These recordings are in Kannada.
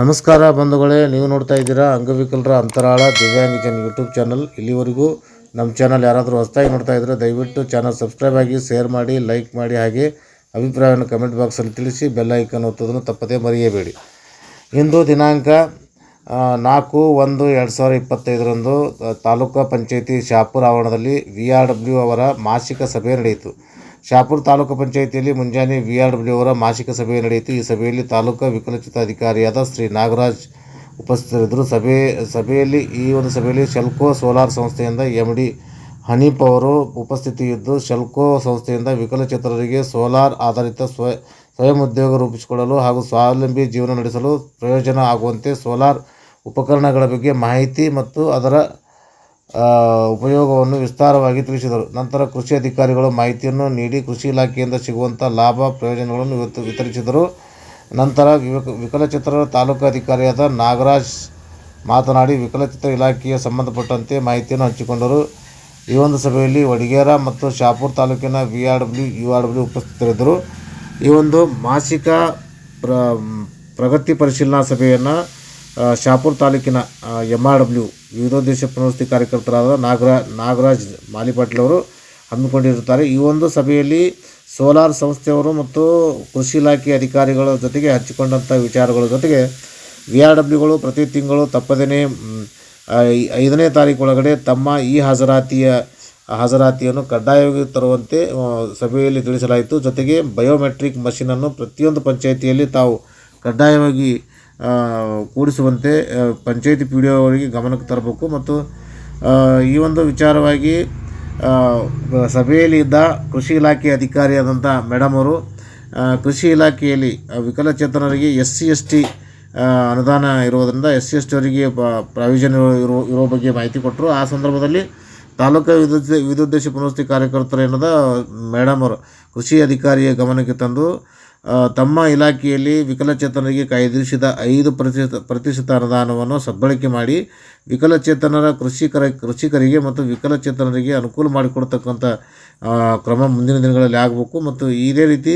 ನಮಸ್ಕಾರ ಬಂಧುಗಳೇ, ನೀವು ನೋಡ್ತಾ ಇದ್ದೀರಾ ಅಂಗವಿಕಲರ ಅಂತರಾಳ ದಿವ್ಯಾಂಗಜನ್ ಯೂಟ್ಯೂಬ್ ಚಾನಲ್. ಇಲ್ಲಿವರೆಗೂ ನಮ್ಮ ಚಾನಲ್ ಯಾರಾದರೂ ಹೊಸದಾಗಿ ನೋಡ್ತಾ ಇದ್ದರೆ ದಯವಿಟ್ಟು ಚಾನಲ್ ಸಬ್ಸ್ಕ್ರೈಬ್ ಆಗಿ, ಶೇರ್ ಮಾಡಿ, ಲೈಕ್ ಮಾಡಿ, ಹಾಗೆ ಅಭಿಪ್ರಾಯವನ್ನು ಕಮೆಂಟ್ ಬಾಕ್ಸಲ್ಲಿ ತಿಳಿಸಿ ಬೆಲ್ ಐಕನ್ ಒತ್ತೋದನ್ನು ತಪ್ಪದೇ ಮರೆಯಬೇಡಿ. ಇಂದು ದಿನಾಂಕ ನಾಲ್ಕು ಒಂದು ಎರಡು ಸಾವಿರದ ಇಪ್ಪತ್ತೈದರಂದು ತಾಲೂಕು ಪಂಚಾಯಿತಿ ಶಾಪುರ ಆವರಣದಲ್ಲಿ ವಿ ಆರ್ ಡಬ್ಲ್ಯೂ ಅವರ ಮಾಸಿಕ ಸಭೆ ನಡೆಯಿತು. ಶಾಪುರ ತಾಲೂಕು ಪಂಚಾಯಿತಿಯಲ್ಲಿ ಮುಂಜಾನೆ ವಿ ಅವರ ಮಾಸಿಕ ಸಭೆ ನಡೆಯಿತು. ಈ ಸಭೆಯಲ್ಲಿ ತಾಲೂಕು ವಿಕಲಚಿತ ಅಧಿಕಾರಿಯಾದ ಶ್ರೀ ನಾಗರಾಜ್ ಉಪಸ್ಥಿತರಿದ್ದರು. ಸಭೆ, ಸಭೆಯಲ್ಲಿ, ಈ ಒಂದು ಸಭೆಯಲ್ಲಿ ಶೆಲ್ಕೋ ಸೋಲಾರ್ ಸಂಸ್ಥೆಯಿಂದ ಎಂ ಡಿ ಹನೀಪ್ ಅವರು ಉಪಸ್ಥಿತಿ ಇದ್ದು ಶೆಲ್ಕೋ ಸಂಸ್ಥೆಯಿಂದ ವಿಕಲಚೇತನರಿಗೆ ಸೋಲಾರ್ ಆಧಾರಿತ ಸ್ವ, ಸ್ವಯಂ ಉದ್ಯೋಗ ರೂಪಿಸಿಕೊಳ್ಳಲು ಹಾಗೂ ಸ್ವಾವಲಂಬಿ ಜೀವನ ನಡೆಸಲು ಪ್ರಯೋಜನ ಆಗುವಂತೆ ಸೋಲಾರ್ ಉಪಕರಣಗಳ ಬಗ್ಗೆ ಮಾಹಿತಿ ಮತ್ತು ಅದರ ಉಪಯೋಗವನ್ನು ವಿಸ್ತಾರವಾಗಿ ತಿಳಿಸಿದರು. ನಂತರ ಕೃಷಿ ಅಧಿಕಾರಿಗಳು ಮಾಹಿತಿಯನ್ನು ನೀಡಿ ಕೃಷಿ ಇಲಾಖೆಯಿಂದ ಸಿಗುವಂಥ ಲಾಭ ಪ್ರಯೋಜನಗಳನ್ನು ವಿತ- ವಿತರಿಸಿದರು. ನಂತರ ವಿಕ ವಿಕಲಚೇತನರ ತಾಲೂಕು ಅಧಿಕಾರಿಯಾದ ನಾಗರಾಜ್ ಮಾತನಾಡಿ ವಿಕಲಚಿತ್ರ ಇಲಾಖೆಯ ಸಂಬಂಧಪಟ್ಟಂತೆ ಮಾಹಿತಿಯನ್ನು ಹಂಚಿಕೊಂಡರು. ಈ ಒಂದು ಸಭೆಯಲ್ಲಿ ವಡಿಗೇರ ಮತ್ತು ಶಾಪುರ್ ತಾಲೂಕಿನ V R W U R W ಉಪಸ್ಥಿತರಿದ್ದರು. ಈ ಒಂದು ಮಾಸಿಕ ಪ್ರ, ಪ್ರಗತಿ ಪರಿಶೀಲನಾ ಸಭೆಯನ್ನು ಶಾಪುರ ತಾಲೂಕಿನ ಎಂ ಆರ್ ಡಬ್ಲ್ಯೂ ವಿವಿಧೋದ್ದೇಶ ಪುನರ್ವಸತಿ ಕಾರ್ಯಕರ್ತರಾದ ನಾಗರಾ, ನಾಗರಾಜ್ ಮಾಲಿಪಾಟೀಲ್ ಅವರು ಹಮ್ಮಿಕೊಂಡಿರುತ್ತಾರೆ. ಈ ಒಂದು ಸಭೆಯಲ್ಲಿ ಸೋಲಾರ್ ಸಂಸ್ಥೆಯವರು ಮತ್ತು ಕೃಷಿ ಇಲಾಖೆ ಅಧಿಕಾರಿಗಳ ಜೊತೆಗೆ ಹಚ್ಚಿಕೊಂಡಂಥ ವಿಚಾರಗಳ ಜೊತೆಗೆ ವಿ ಆರ್ ಡಬ್ಲ್ಯೂಗಳು ಪ್ರತಿ ತಿಂಗಳು ತಪ್ಪದೇ ಐದನೇ ತಾರೀಕು ಒಳಗಡೆ ತಮ್ಮ ಈ ಹಾಜರಾತಿಯ, ಹಾಜರಾತಿಯನ್ನು ಕಡ್ಡಾಯವಾಗಿ ತರುವಂತೆ ಸಭೆಯಲ್ಲಿ ತಿಳಿಸಲಾಯಿತು. ಜೊತೆಗೆ ಬಯೋಮೆಟ್ರಿಕ್ ಮಷೀನನ್ನು ಪ್ರತಿಯೊಂದು ಪಂಚಾಯಿತಿಯಲ್ಲಿ ತಾವು ಕಡ್ಡಾಯವಾಗಿ ಕೂಡಿಸುವಂತೆ ಪಂಚಾಯಿತಿ ಪಿ ಡಿ ಅವರಿಗೆ ಗಮನಕ್ಕೆ ತರಬೇಕು ಮತ್ತು ಈ ಒಂದು ವಿಚಾರವಾಗಿ ಸಭೆಯಲ್ಲಿ ಇದ್ದ ಕೃಷಿ ಇಲಾಖೆ ಅಧಿಕಾರಿಯಾದಂಥ ಮೇಡಮ್ ಅವರು ಕೃಷಿ ಇಲಾಖೆಯಲ್ಲಿ ವಿಕಲಚೇತನರಿಗೆ ಎಸ್ ಸಿ ಎಸ್ ಟಿ ಅನುದಾನ ಇರುವುದರಿಂದ ಎಸ್ ಸಿ ಎಸ್ ಟಿ ಅವರಿಗೆ ಪ್ರಾವಿಷನ್ ಇರೋ ಇರೋ ಬಗ್ಗೆ ಮಾಹಿತಿ ಕೊಟ್ಟರು. ಆ ಸಂದರ್ಭದಲ್ಲಿ ತಾಲೂಕು ವಿದ್ಯುತ್ ವಿದ್ಯುದ್ದೇಶ ಪುನರ್ವಸತಿ ಕಾರ್ಯಕರ್ತರು ಏನದ ಮೇಡಮ್ ಅವರು ಕೃಷಿ ಅಧಿಕಾರಿಯ ಗಮನಕ್ಕೆ ತಂದು ತಮ್ಮ ಇಲಾಖೆಯಲ್ಲಿ ವಿಕಲಚೇತನರಿಗೆ ಕಾಯ್ದಿರಿಸಿದ ಐದು ಪ್ರತಿಶತ ಪ್ರತಿಶತ ಅನುದಾನವನ್ನು ಸದ್ಬಳಕೆ ಮಾಡಿ ವಿಕಲಚೇತನರ ಕೃಷಿಕರ, ಕೃಷಿಕರಿಗೆ ಮತ್ತು ವಿಕಲಚೇತನರಿಗೆ ಅನುಕೂಲ ಮಾಡಿಕೊಡ್ತಕ್ಕಂಥ ಕ್ರಮ ಮುಂದಿನ ದಿನಗಳಲ್ಲಿ ಆಗಬೇಕು ಮತ್ತು ಇದೇ ರೀತಿ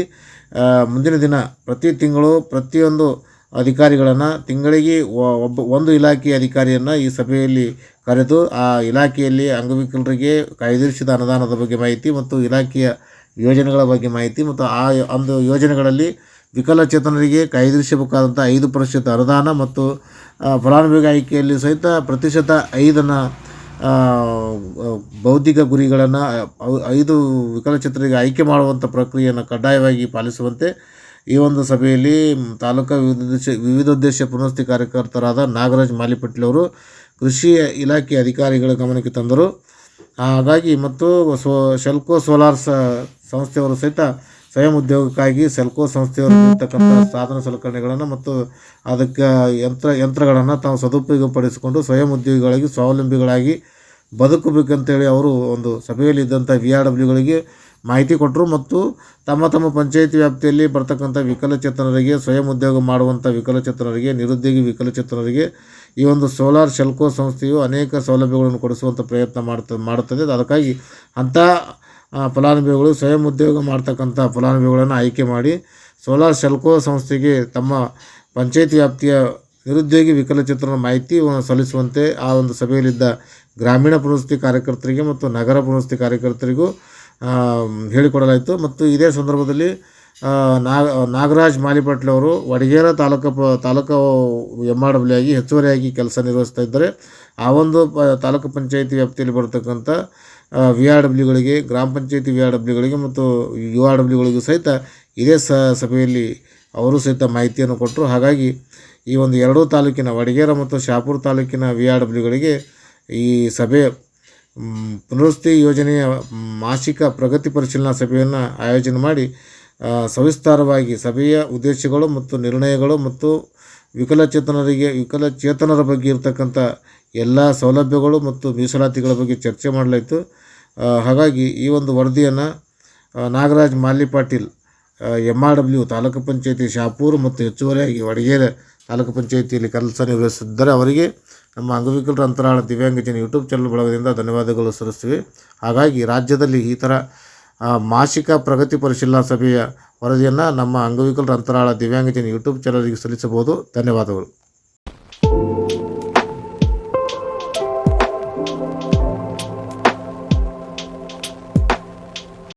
ಮುಂದಿನ ದಿನ ಪ್ರತಿ ತಿಂಗಳು ಪ್ರತಿಯೊಂದು ಅಧಿಕಾರಿಗಳನ್ನು ತಿಂಗಳಿಗೆ ಒಬ್ಬ, ಒಂದು ಇಲಾಖೆಯ ಅಧಿಕಾರಿಯನ್ನು ಈ ಸಭೆಯಲ್ಲಿ ಕರೆದು ಆ ಇಲಾಖೆಯಲ್ಲಿ ಅಂಗವಿಕಲರಿಗೆ ಕಾಯ್ದಿರಿಸಿದ ಅನುದಾನದ ಬಗ್ಗೆ ಮಾಹಿತಿ ಮತ್ತು ಇಲಾಖೆಯ ಯೋಜನೆಗಳ ಬಗ್ಗೆ ಮಾಹಿತಿ ಮತ್ತು ಆ ಒಂದು ಯೋಜನೆಗಳಲ್ಲಿ ವಿಕಲಚೇತನರಿಗೆ ಕಾಯ್ದಿರಿಸಬೇಕಾದಂಥ ಐದು ಪ್ರತಿಶತ ಅನುದಾನ ಮತ್ತು ಫಲಾನುಭವಿ ಆಯ್ಕೆಯಲ್ಲಿ ಸಹಿತ ಪ್ರತಿಶತ ಐದನ್ನು ಬೌದ್ಧಿಕ ಗುರಿಗಳನ್ನು ಐದು ವಿಕಲಚೇತನರಿಗೆ ಆಯ್ಕೆ ಮಾಡುವಂಥ ಪ್ರಕ್ರಿಯೆಯನ್ನು ಕಡ್ಡಾಯವಾಗಿ ಪಾಲಿಸುವಂತೆ ಈ ಒಂದು ಸಭೆಯಲ್ಲಿ ತಾಲೂಕಾ ವಿವಿಧೋದ್ದೇಶ ವಿವಿಧೋದ್ದೇಶ ಪುನರ್ವಸತಿ ಕಾರ್ಯಕರ್ತರಾದ ನಾಗರಾಜ್ ಮಾಲಿಪಟ್ಲವರು ಕೃಷಿ ಇಲಾಖೆ ಅಧಿಕಾರಿಗಳ ಗಮನಕ್ಕೆ ತಂದರು. ಹಾಗಾಗಿ ಮತ್ತು ಸೋ ಶೆಲ್ಕೋ ಸೋಲಾರ್ ಸಂಸ್ಥೆಯವರು ಸಹಿತ ಸ್ವಯಂ ಉದ್ಯೋಗಕ್ಕಾಗಿ ಸೆಲ್ಕೋ ಸಂಸ್ಥೆಯವರು ಇರ್ತಕ್ಕಂಥ ಸಾಧನ ಸಲಕರಣೆಗಳನ್ನು ಮತ್ತು ಅದಕ್ಕೆ ಯಂತ್ರ, ಯಂತ್ರಗಳನ್ನು ತಾವು ಸದುಪಯೋಗಪಡಿಸಿಕೊಂಡು ಸ್ವಯಂ ಉದ್ಯೋಗಿಗಳಾಗಿ ಸ್ವಾವಲಂಬಿಗಳಾಗಿ ಬದುಕಬೇಕಂತೇಳಿ ಅವರು ಒಂದು ಸಭೆಯಲ್ಲಿ ಇದ್ದಂಥ ವಿ ಆರ್ ಡಬ್ಲ್ಯೂಗಳಿಗೆ ಮಾಹಿತಿ ಕೊಟ್ಟರು ಮತ್ತು ತಮ್ಮ ತಮ್ಮ ಪಂಚಾಯಿತಿ ವ್ಯಾಪ್ತಿಯಲ್ಲಿ ಬರ್ತಕ್ಕಂಥ ವಿಕಲಚೇತನರಿಗೆ, ಸ್ವಯಂ ಉದ್ಯೋಗ ಮಾಡುವಂಥ ವಿಕಲಚೇತನರಿಗೆ, ನಿರುದ್ಯೋಗಿ ವಿಕಲಚೇತನರಿಗೆ ಈ ಒಂದು ಸೋಲಾರ್ ಶೆಲ್ಕೋ ಸಂಸ್ಥೆಯು ಅನೇಕ ಸೌಲಭ್ಯಗಳನ್ನು ಕೊಡಿಸುವಂಥ ಪ್ರಯತ್ನ ಮಾಡ್ತ, ಮಾಡುತ್ತದೆ. ಅದಕ್ಕಾಗಿ ಅಂಥ ಫಲಾನುಭವಿಗಳು ಸ್ವಯಂ ಉದ್ಯೋಗ ಮಾಡ್ತಕ್ಕಂಥ ಫಲಾನುಭವಿಗಳನ್ನು ಆಯ್ಕೆ ಮಾಡಿ ಸೋಲಾರ್ ಶೆಲ್ಕೋ ಸಂಸ್ಥೆಗೆ ತಮ್ಮ ಪಂಚಾಯತ್ ವ್ಯಾಪ್ತಿಯ ನಿರುದ್ಯೋಗಿ ವಿಕಲಚೇತನ ಮಾಹಿತಿ ಸಲ್ಲಿಸುವಂತೆ ಆ ಒಂದು ಸಭೆಯಲ್ಲಿದ್ದ ಗ್ರಾಮೀಣ ಪುನರ್ವಸತಿ ಕಾರ್ಯಕರ್ತರಿಗೆ ಮತ್ತು ನಗರ ಪುನರ್ವಸತಿ ಕಾರ್ಯಕರ್ತರಿಗೂ ಹೇಳಿಕೊಡಲಾಯಿತು. ಮತ್ತು ಇದೇ ಸಂದರ್ಭದಲ್ಲಿ ನಾಗ, ನಾಗರಾಜ್ ಮಾಲಿಪಟ್ಲ ಅವರು ವಡಗೇರ ತಾಲೂಕು ಪ, ತಾಲೂಕು ಎಂ ಆರ್ ಡಬ್ಲ್ಯೂ ಆಗಿ ಹೆಚ್ಚುವರಿಯಾಗಿ ಕೆಲಸ ನಿರ್ವಹಿಸ್ತಾ ಇದ್ದಾರೆ. ಆ ಒಂದು ಪ ತಾಲೂಕು ಪಂಚಾಯಿತಿ ವ್ಯಾಪ್ತಿಯಲ್ಲಿ ಬರತಕ್ಕಂಥ ವಿ ಆರ್ ಡಬ್ಲ್ಯೂಗಳಿಗೆ ಗ್ರಾಮ ಪಂಚಾಯಿತಿ ವಿ ಆರ್ ಡಬ್ಲ್ಯೂಗಳಿಗೆ ಮತ್ತು ಯು ಆರ್ ಡಬ್ಲ್ಯೂಗಳಿಗೂ ಸಹಿತ ಇದೇ ಸ, ಸಭೆಯಲ್ಲಿ ಅವರು ಸಹಿತ ಮಾಹಿತಿಯನ್ನು ಕೊಟ್ಟರು. ಹಾಗಾಗಿ ಈ ಒಂದು ಎರಡೂ ತಾಲೂಕಿನ ವಡಗೇರ ಮತ್ತು ಶಾಪುರ ತಾಲೂಕಿನ ವಿ ಆರ್ ಡಬ್ಲ್ಯೂಗಳಿಗೆ ಈ ಸಭೆ ಪುನರ್ವಸತಿ ಯೋಜನೆಯ ಮಾಸಿಕ ಪ್ರಗತಿ ಪರಿಶೀಲನಾ ಸಭೆಯನ್ನು ಆಯೋಜನೆ ಮಾಡಿ ಸವಿಸ್ತಾರವಾಗಿ ಸಭೆಯ ಉದ್ದೇಶಗಳು ಮತ್ತು ನಿರ್ಣಯಗಳು ಮತ್ತು ವಿಕಲಚೇತನರಿಗೆ, ವಿಕಲಚೇತನರ ಬಗ್ಗೆ ಇರತಕ್ಕಂಥ ಎಲ್ಲ ಸೌಲಭ್ಯಗಳು ಮತ್ತು ಮೀಸಲಾತಿಗಳ ಬಗ್ಗೆ ಚರ್ಚೆ ಮಾಡಲಾಯಿತು. ಹಾಗಾಗಿ ಈ ಒಂದು ವರದಿಯನ್ನು Nagaraj Mali Patil M R W taluk ಪಂಚಾಯತಿ ಶಾಪೂರ್ ಮತ್ತು ಹೆಚ್ಚುವರಿಯಾಗಿ ವಡಗೇರೆ ತಾಲೂಕು ಪಂಚಾಯತಿಯಲ್ಲಿ ಕೆಲಸ ನಿರ್ವಹಿಸಿದ್ದಾರೆ ಅವರಿಗೆ ನಮ್ಮ ಅಂಗವಿಕಲರ ಅಂತರಾಳ ದಿವ್ಯಾಂಗಜನ ಯೂಟ್ಯೂಬ್ ಚಾನಲ್ ಬಳಗದಿಂದ ಧನ್ಯವಾದಗಳು ಸಲ್ಲಿಸ್ತೀವಿ. ಹಾಗಾಗಿ ರಾಜ್ಯದಲ್ಲಿ ಈ ಥರ ಮಾಸಿಕ ಪ್ರಗತಿ ಪರಿಶೀಲನಾ ಸಭೆಯ ವರದಿಯನ್ನು ನಮ್ಮ ಅಂಗವಿಕಲರ ಅಂತರಾಳ ದಿವ್ಯಾಂಗಜನ ಯೂಟ್ಯೂಬ್ ಚಾನಲ್ಗೆ ಸಲ್ಲಿಸಬಹುದು. ಧನ್ಯವಾದಗಳು.